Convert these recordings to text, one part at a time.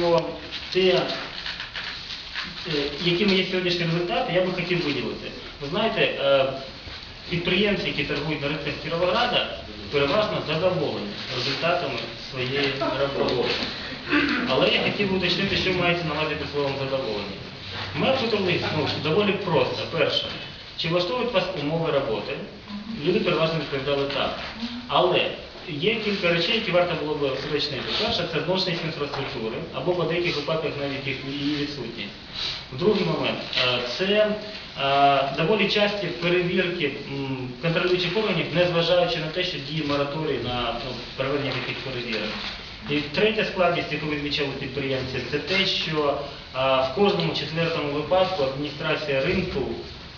про те, е, якими є сьогоднішні результати, я би хотів виділити. Ви знаєте, е, підприємці, які торгують на ринках Кіровограда, переважно задоволені результатами своєї роботи. Але я хотів би уточнити, що мається на увазі під словом задоволення. Ми опитували ну, доволі просто. Перше, чи влаштовують вас умови роботи? Люди переважно відповідали так. Але є кілька речей, які варто було б уточнити. Перше, це зношеність інфраструктури, або по деяких випадках навіть її відсутність. Другий момент е, це е, доволі часті перевірки контролюючих органів, незважаючи на те, що діє мораторій на ну, проведення таких перевірок. І третя складність, яку відмічали підприємці, це те, що в кожному четвертому випадку адміністрація ринку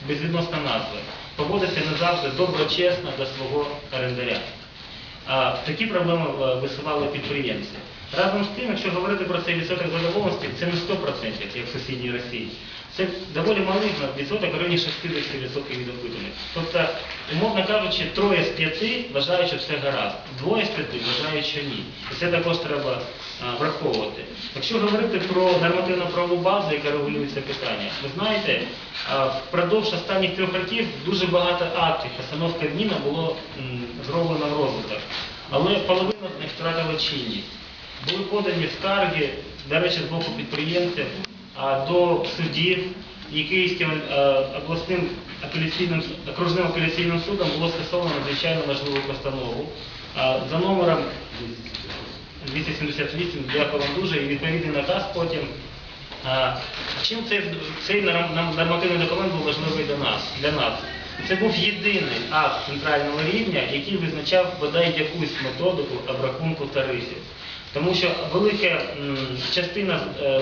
безвідносно назви поводиться не завжди доброчесно до свого орендаря. Такі проблеми е, висували підприємці. Разом з тим, якщо говорити про цей відсоток задоволеності, це не 100%, як в сусідній Росії. Це доволі малий відсоток, в районі 60% від опитаних. Тобто, умовно кажучи, троє з п'яти вважають, що все гаразд, двоє з п'яти вважають, що ні. І це також треба а, враховувати. Якщо говорити про нормативно-правову базу, яка регулює це питання, ви знаєте, а, впродовж останніх трьох років дуже багато актів постанов Кабміна було м, зроблено в розвиток. Але половина з них втратила чинність. Були подані скарги, до речі, з боку підприємців до судів, і Київським е, обласним апеляційним окружним апеляційним судом було скасовано надзвичайно важливу постанову за номером 278, дякую вам дуже, і відповідний наказ потім. Чим цей, цей нормативний документ був важливий для нас? Для нас? Це був єдиний акт центрального рівня, який визначав бодай якусь методику обрахунку тарифів. Тому що велика частина е,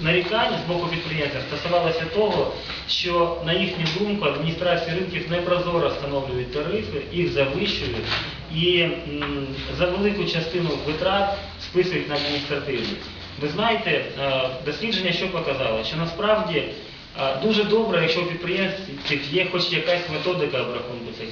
нарікань з боку підприємців стосувалася того, що на їхню думку адміністрації ринків непрозоро встановлюють тарифи, їх завищують і за велику частину витрат списують на адміністративні. Ви знаєте, е, дослідження що показало, що насправді е, дуже добре, якщо у підприємців є хоч якась методика обрахунку цих.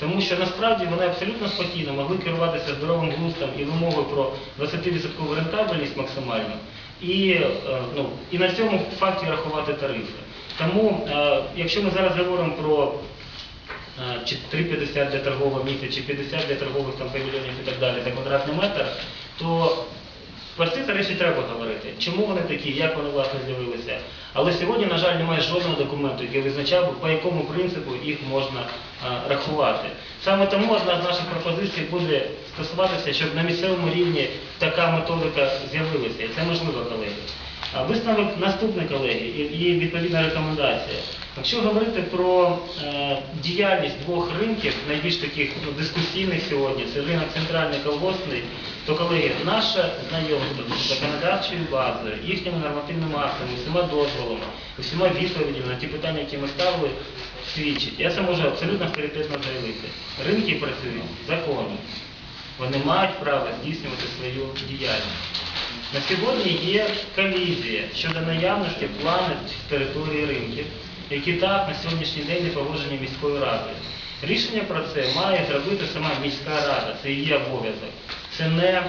Тому що насправді вони абсолютно спокійно могли керуватися здоровим глуздом і вимогою про 20% рентабельність максимальну, і, е, ну, і на цьому факті рахувати тарифи. Тому, е, якщо ми зараз говоримо про е, чи 3,50 для торгового місця, чи 50 для торгових там, павільйонів і так далі за квадратний метр, то про ці тарифи треба говорити. Чому вони такі, як вони власне з'явилися. Але сьогодні, на жаль, немає жодного документу, який визначав, по якому принципу їх можна а, рахувати. Саме тому одна з наших пропозицій буде стосуватися, щоб на місцевому рівні така методика з'явилася. І це можливо, колеги. Висновок наступний, колеги, і, відповідна рекомендація. Якщо говорити про е, діяльність двох ринків, найбільш таких ну, дискусійних сьогодні, це ринок центральний колгоспний, то, колеги, наше знайомство з законодавчою базою, їхніми нормативними актами, усіма дозволами, усіма відповідями на ті питання, які ми ставили, свідчить. Я це можу абсолютно авторитетно заявити. Ринки працюють законно. Вони мають право здійснювати свою діяльність. На сьогодні є колізія щодо наявності планів території ринків, які так на сьогоднішній день не погоджені міською радою. Рішення про це має зробити сама міська рада, це її обов'язок. Це не,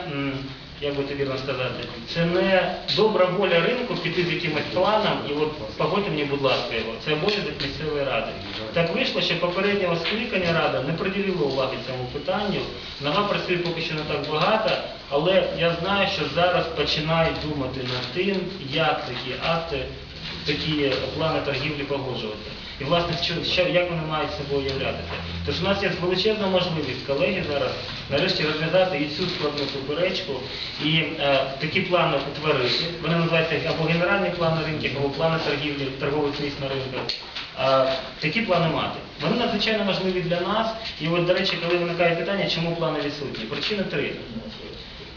як би тобі вірно сказати, це не добра воля ринку піти з якимось планом і от погодьте мені, будь ласка, його. Це обов'язок місцевої ради. Так вийшло, що попереднього скликання рада не приділила уваги цьому питанню. Нова працює поки що не так багато, але я знаю, що зараз починають думати над тим, як такі акти, такі плани торгівлі погоджувати. І власне, що, що, як вони мають собою являтися. Тож у нас є величезна можливість, колеги, зараз нарешті розв'язати і цю складну суперечку і е, такі плани утворити. Вони називаються або генеральні плани ринків, або плани торгівлі, торгових місць на ринках. А, такі плани мати. Вони надзвичайно важливі для нас. І от, до речі, коли виникає питання, чому плани відсутні? Причини три.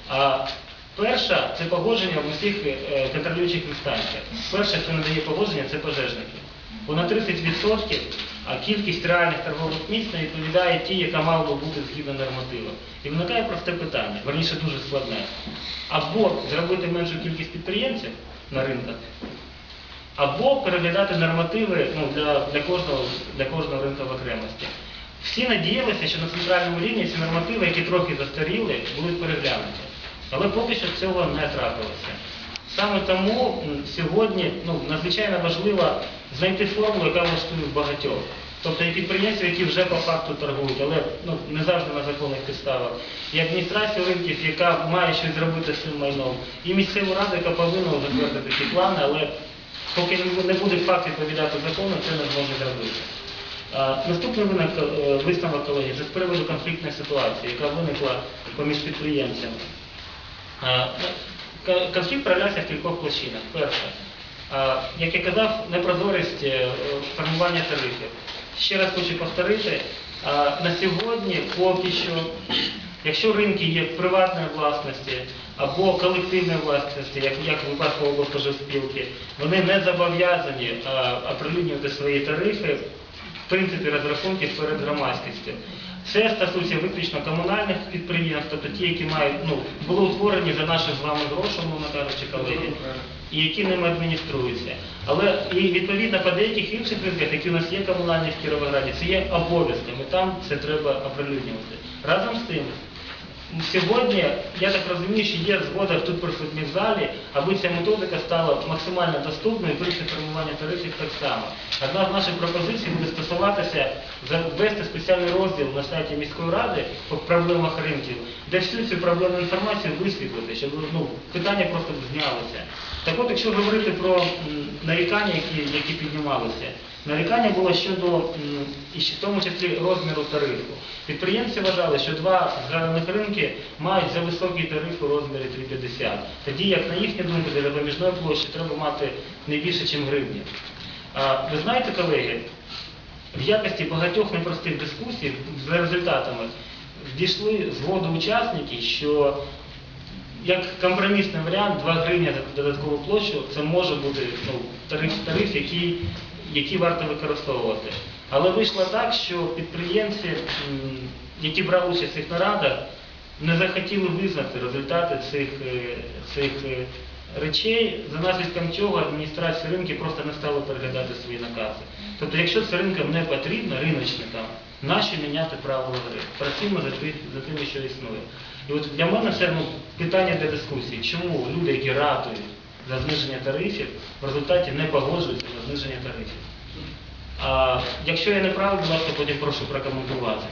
А, перша це погодження в усіх е, контролюючих інстанціях. Перше, хто не дає погодження, це пожежники. Бо на 30% а кількість реальних торгових місць не відповідає тій, яка мала би бути згідно нормативу. І виникає просте питання, верніше дуже складне. Або зробити меншу кількість підприємців на ринках, або переглядати нормативи ну, для, для, кожного, для кожного ринку в окремості. Всі надіялися, що на центральному рівні ці нормативи, які трохи застаріли, будуть переглянуті. Але поки що цього не трапилося. Саме тому сьогодні ну, надзвичайно важливо знайти формулу, яка влаштує багатьох. Тобто і підприємців, які вже по факту торгують, але ну, не завжди на законних підставах, і адміністрацію ринків, яка має щось зробити з цим майном, і місцеву раду, яка повинна затвердити ці плани, але поки не- буде факт відповідати закону, це не зможе зробити. Наступний е, висновок колеги, це з приводу конфліктної ситуації, яка виникла поміж підприємцями. Конфлікт проявлявся в кількох площинах. Перше, як я казав, непрозорість е, формування тарифів. Ще раз хочу повторити, на сьогодні поки що, якщо ринки є приватної власності або колективної власності, як, як в випадку облспоживспілки, вони не зобов'язані оприлюднювати свої тарифи в принципі розрахунків перед громадськістю. Це стосується виключно комунальних підприємств, тобто ті, які мають, ну, були утворені за наші з вами гроші, мовно кажучи, колеги, і які ними адмініструються. Але і відповідно по деяких інших ризиках, які у нас є комунальні в Кіровограді, це є обов'язками, там це треба оприлюднювати. Разом з тим, Сьогодні, я так розумію, що є згода тут присутніх в залі, аби ця методика стала максимально доступною, і принцип формування тарифів так само. Одна з наших пропозицій буде стосуватися ввести спеціальний розділ на сайті міської ради по проблемах ринків, де всю цю проблемну інформацію висвітлити, щоб ну, питання просто знялося. Так от, якщо говорити про нарікання, які, які піднімалися, нарікання було щодо, і в тому числі розміру тарифу. Підприємці вважали, що два згаданих ринки мають за високий тариф у розмірі 3,50. Тоді, як на їхню думку, для допоміжної площі треба мати не більше, ніж гривні. Ви знаєте, колеги, в якості багатьох непростих дискусій за результатами дійшли згоду учасники, що як компромісний варіант 2 гривні за додаткову площу це може бути ну, тариф, тариф який, який варто використовувати. Але вийшло так, що підприємці, які брали участь в цих нарадах, не захотіли визнати результати цих, е, цих е, речей, за наслідком чого адміністрація ринків просто не стала переглядати свої накази. Тобто, якщо це ринкам не потрібно, риночникам, нащо міняти правила гри? Працюємо за, ти- за тим, що існує. І от для мене це ну, питання для дискусії. Чому люди, які ратують за зниження тарифів, в результаті не погоджуються на зниження тарифів? А, якщо я не правий, будь ласка, потім прошу прокоментувати.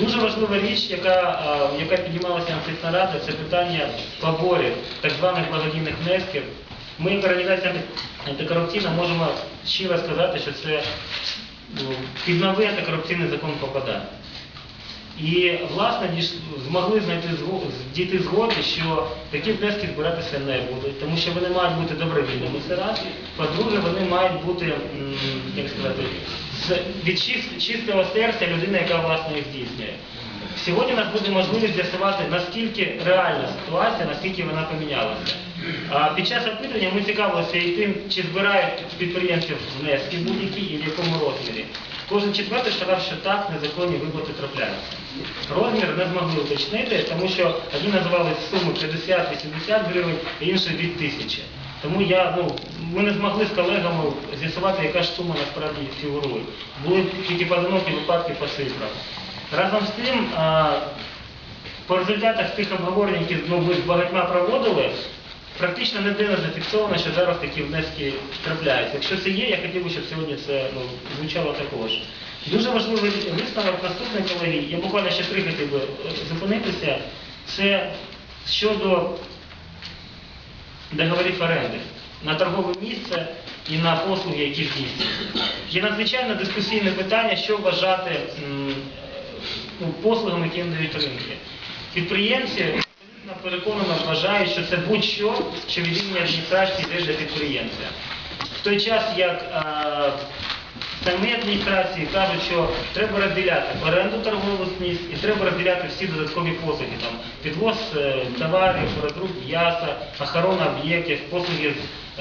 Дуже важлива річ, яка, яка піднімалася на цих нарадах, це питання поборів, так званих благодійних внесків. Ми, як організація антикорупційна, можемо щиро сказати, що це ну, під новий антикорупційний закон попадає. І, власне, змогли знайти дійти згоди, що такі внески збиратися не будуть, тому що вони мають бути добровільними, це раз. По-друге, вони мають бути, як сказати, від чистого серця людини, яка власне їх здійснює. Сьогодні у нас буде можливість з'ясувати, наскільки реальна ситуація, наскільки вона помінялася. А під час опитування ми цікавилися і тим, чи збирають підприємців внески будь-які і в якому. Кожен четвертий сказав, що так, незаконні виплати трапляються. Розмір не змогли уточнити, тому що одні називали суми 50-80 гривень, а інші від тисячі. Тому я, ну, ми не змогли з колегами з'ясувати, яка ж сума насправді фігурує. Були тільки поодинокі випадки по цифрах. Разом з тим, по результатах тих обговорень, які ну, ми з багатьма проводили, практично не зафіксовано, що зараз такі внески трапляються. Якщо це є, я хотів би, щоб сьогодні це ну, звучало також. Дуже важливий висновок наступний, колеги, я буквально ще три хотів би е, зупинитися, це щодо договорів оренди на торгове місце і на послуги, які здійснюються. Є надзвичайно дискусійне питання, що вважати е, ну, послугами, які надають ринки. Підприємці абсолютно переконано вважають, що це будь-що, що від імені адміністрації йде для підприємця. В той час, як самі адміністрації кажуть, що треба розділяти оренду торгових місць і треба розділяти всі додаткові послуги, там підвоз е, товарів, розруб м'яса, охорона об'єктів, послуги з